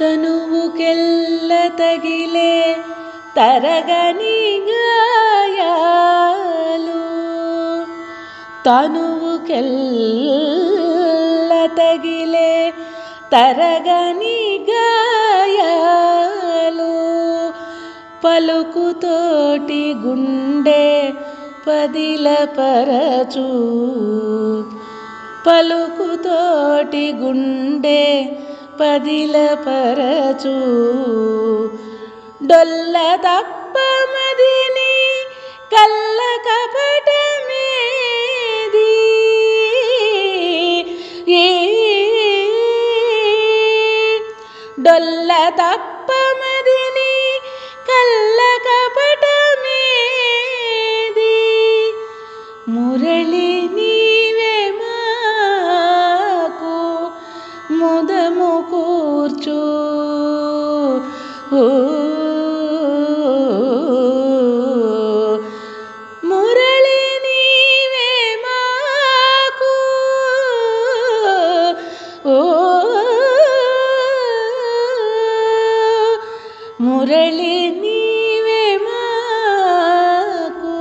తనువుకెల్ల తగిలే తరగని గాయాలు. తనువుకెల్ల తగిలే తరగని గాయాలు. పలుకుతోటి గుండె పదిల పరచు. పలుకుతోటి గుండె పదిల పరచు. డొల్ల తప్ప మదిని కల్ల కపటమేది డొల్ల తప్ప మదిని కల్ల కపటమేది. మురళిని ও ಮುರಳಿ ನೀವೇ ಮಾಕು ಓ ಮುರಳಿ ನೀವೇ ಮಾಕು